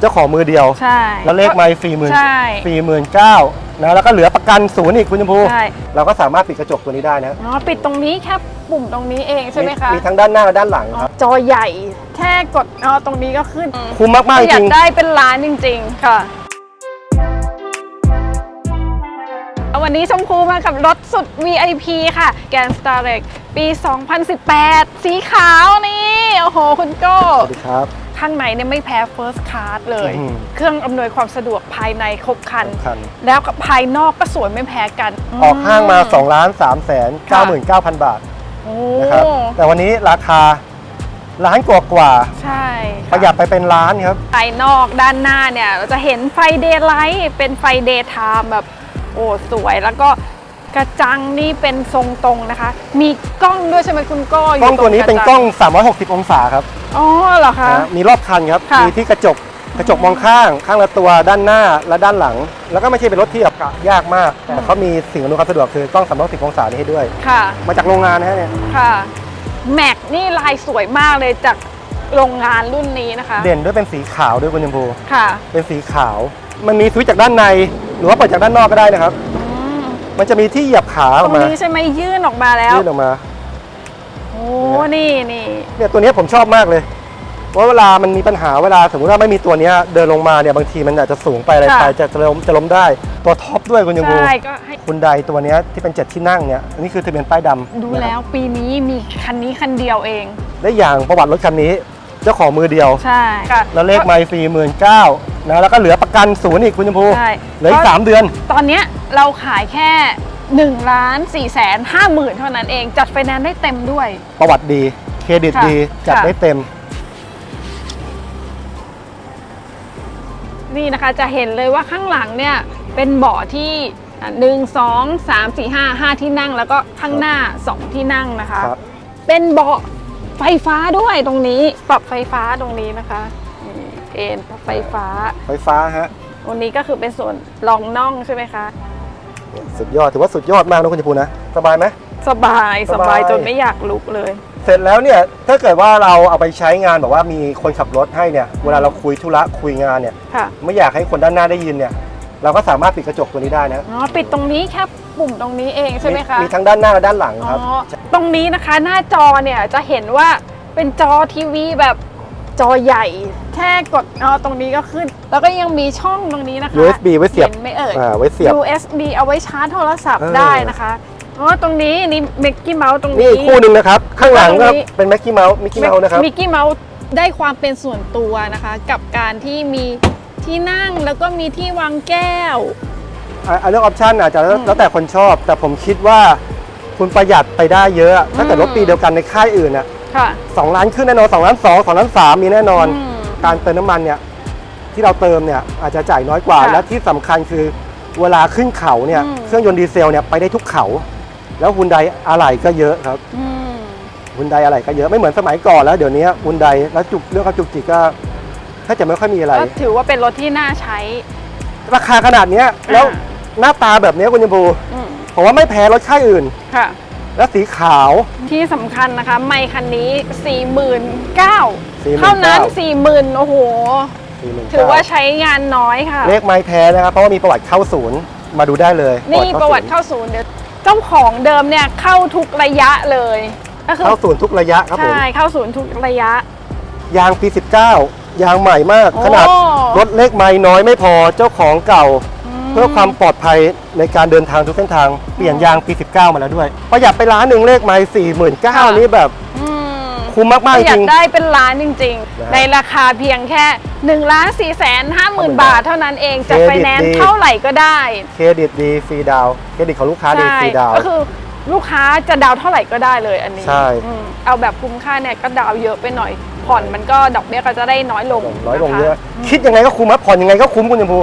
เจ้าของมือเดียว ใช่แล้วเลขไม้สี่หมื่นใช่สี่หมื่นเก้านะแล้วก็เหลือประกันศูนย์อีกคุณชมพูใช่ เราก็สามารถปิดกระจกตัวนี้ได้นะอ๋อปิดตรงนี้แค่ปุ่มตรงนี้เองใช่ไหมคะมีทั้งด้านหน้าและด้านหลังครับจอใหญ่แค่กดเอาตรงนี้ก็ขึ้นคุ้มมากๆจอยาริกงได้เป็นล้านจริง ๆ ค่ะ วันนี้ชมพูมากับรถสุด VIP ค่ะ แกน s t a r เ e ปี 2018 สีขาวนี่ โอ้โห คุณโก้ สวัสดีครับ ข้างในเนี่ยไม่แพ้ First Class เลย อื้อหือเครื่องอำนวยความสะดวกภายในครบครันสำคัญแล้วกับภายนอกก็สวยไม่แพ้กันออกห้างมา2ล้าน3แสน99,000 บาทโอ้นะครับแต่วันนี้ราคาล้านกว่ากว่าใช่ๆค่ประหยัดไปเป็นล้านครับ ภายนอกด้านหน้าเนี่ย เราจะเห็นไฟเดย์ไลท์เป็นไฟเดย์ไทม์แบบ โอ้ สวยแล้วก็ กระจังนี่เป็นทรงตรงนะคะ มีกล้องด้วยใช่ไหมคุณโก้กล้องตัวนี้เป็นระกล้อง 360 องศาครับ อ๋อเหรอคะนะมีรอบคันครับค่ะมีที่กระจก กระจกมองข้าง ข้างละตัว ด้านหน้าและด้านหลัง แล้วก็ไม่ใช่เป็นรถที่แบบกะยากมาก แต่เขามีสิ่งอำนวยความสะดวกคือกล้อง 360 องศานี้ให้ด้วย ค่ะ มาจากโรงงานนะฮะเนี่ย ค่ะแม็กนี่ลายสวยมากเลยจากโรงงานรุ่นนี้นะคะ เด่นด้วยเป็นสีขาวด้วยคุณชมพูค่ะ เป็นสีขาว มันมีสวิตช์จากด้านใน หรือว่าเปิดจากด้านนอกก็ได้นะครับอื มมันจะมีที่เหยียบขาอตรอกงมานี้ใช่ไหมยื่นออกมาแล้ว ยื่นออกมา โอ้นี่นี่เนี่ยตัวเนี้ยผมชอบมากเลยเพราะเวลามันมีปัญหาเวลาสมมติว่าไม่มีตัวเนี้ยเดินลงมาเนี่ยบางทีมันอาจจะสูงไปอะไรไปจะจะล้มจะล้มได้ตัวท็อปด้วยคุณยังบูใช่ก็ให้คุณใดตัวเนี้ยที่เป็นเจ็ดที่นั่งเนี่ยอันนี้คือทะเบียนป้ายดำดูนะครับ แล้วปีนี้มีคันนี้คันเดียวเองและอย่างประวัติรถคันนี้ เจ้าของมือเดียว ใช่ค่ะแล้วเลขไมล์ฟรีหมื่นเก้า นะแล้วก็เหลือประกันศูนย์อีกคุณชมพูใช่ เหลืออีกสามเดือน ตอนเนี้ยเราขายแค่1ล้าน4แสน5หมื่นเท่านั้นเองจัดไฟแนนซ์ได้เต็มด้วย ประวัติดี เครดิตค่ะดีจัดค่ะ ได้เต็ม นี่นะคะจะเห็นเลยว่าข้างหลังเนี่ยเป็นเบาะที่อะหนึ่งสองสามสี่ห้าห้าที่นั่ง แล้วก็ข้างหน้าสองที่นั่งนะคะ ครับ เป็นเบาะไฟฟ้าด้วยตรงนี้ปรับไฟฟ้าตรงนี้นะคะนี่ เอ็นปรับไฟฟ้า ไฟฟ้าฮะตรงนี้ก็คือเป็นส่วนรองน่องใช่ไหมคะ สุดยอดถือว่าสุดยอดมากนะคุณชมพูนะ สบายไหม สบายสสบายบายจนไม่อยากลุกเลย เสร็จแล้วเนี่ยถ้าเกิดว่าเราเอาไปใช้งานแบบว่ามีคนขับรถให้เนี่ยเวลาเราคุยธุระคุยงานเนี่ย ค่ะ ไม่อยากให้คนด้านหน้าได้ยินเนี่ย เราก็สามารถปิดกระจกตัวนี้ได้นะอ๋อปิดตรงนี้แค่ปุ่มตรงนี้เองใช่ไหมคะมีทั้งด้านหน้าและด้านหลังอ๋ครับอตรงนี้นะคะหน้าจอเนี่ยจะเห็นว่าเป็นจอทีวีแบบ จอใหญ่ แค่กดเอาตรงนี้ก็ขึ้น แล้วก็ยังมีช่องตรงนี้นะคะ USB ไว้เสียบห็นไหม่เอ่ย อ่าไว้เสียบ USB เอาไว้ชาร์จโทรศัพท์เออ ได้นะคะอ๋อตรงนี้นี่เมกกี้เมาส์ตรงนี่นี้ อีกคู่หนึ่งนะครับ ข้างหลังก็ตรงนี้เป็นแม็กกี้เมาส์มิกกี้เมาส์นะครับ มิกกี้เมาส์ได้ความเป็นส่วนตัวนะคะ กับการที่มีที่นั่งแล้วก็มีที่วางแก้ว อะอะเรื่องออปชันอาจจะแล้วอืมแล้วแต่คนชอบ แต่ผมคิดว่าคุณประหยัดไปได้เยอะ ถ้าเกิดอืมรถปีเดียวกันในค่ายอื่นอะ ค่ะ สองล้านขึ้นแน่นอนสองล้านสองสองล้านสามมีแน่นอน อืมการเติมน้ำมันเนี่ยที่เราเติมเนี่ยอาจจะจ่ายน้อยกว่า ค่ะและที่สำคัญคือเวลาขึ้นเขาเนี่ยอืม เครื่องยนต์ดีเซลเนี่ยไปได้ทุกเขา แล้วฮุนไดอะไหล่ก็เยอะครับอืมฮุนไดอะไหล่ก็เยอะไม่เหมือนสมัยก่อนแล้วเดี๋ยวนี้ฮุนไดแล้วจุกเรื่องการจุกจิกก็ถ้าจะไม่ค่อยมีอะไร ก็ถือว่าเป็นรถที่น่าใช้ ราคาขนาดเนี้ยแล้วหน้าตาแบบเนี้ยคุณยมพูอืมผมว่าไม่แพ้รถค่ายอื่น ค่ะ และสีขาว ที่สำคัญนะคะ ไมค์คันนี้ 49,000 49,000 เท่านั้น 40,000 โอ้โห 49,000 ถือว่าใช้งานน้อยค่ะ เลขไม้แท้นะครับ เพราะว่ามีประวัติเข้าศูนย์มาดูได้เลยนี่ประวัติเข้าเข้าศูนย์เดี๋ยวเจ้าของเดิมเนี่ยเข้าทุกระยะเลย ก็คือเข้าศูนย์ทุกระยะครับผม ใช่เข้าศูนย์ทุกระยะ ยางปี 19 ยางใหม่มาก โอ้ ขนาดรถเลขไม้น้อยไม่พอเจ้าของเก่าม เพื่อความปลอดภัยในการเดินทางทุกเส้นทางเปลี่ยนยางปี 19 มาแล้วด้วย ประหยัดไปล้านหนึ่งเลขไม้49,000นี่แบบอืมคุ้มมากปๆระจหยัดริงได้เป็นล้านจริง นะๆในราคาเพียงแค่1ล้าน4แสน5หมื่นบาทเท่านั้นเองจะเครดิตไฟแนนซ์ดี เท่าไหร่ก็ได้ เครดิตดีฟรีดาวน์เครดิตของลูกค้าดีใช่ฟรีดาวน์ ก็คือลูกค้าจะดาวเท่าไหร่ก็ได้เลยอันนี้ใช่ อืมเอาแบบคุ้มค่าเนี่ยก็ดาวเยอะไปหน่อย ผ่อนมันก็ดอกเบี้ยก็จะได้น้อยลงน้อยลงนะคะเยอะ คิดยังไงก็คุ้มครับผ่อนยังไงก็คุ้มคุณยมพูอ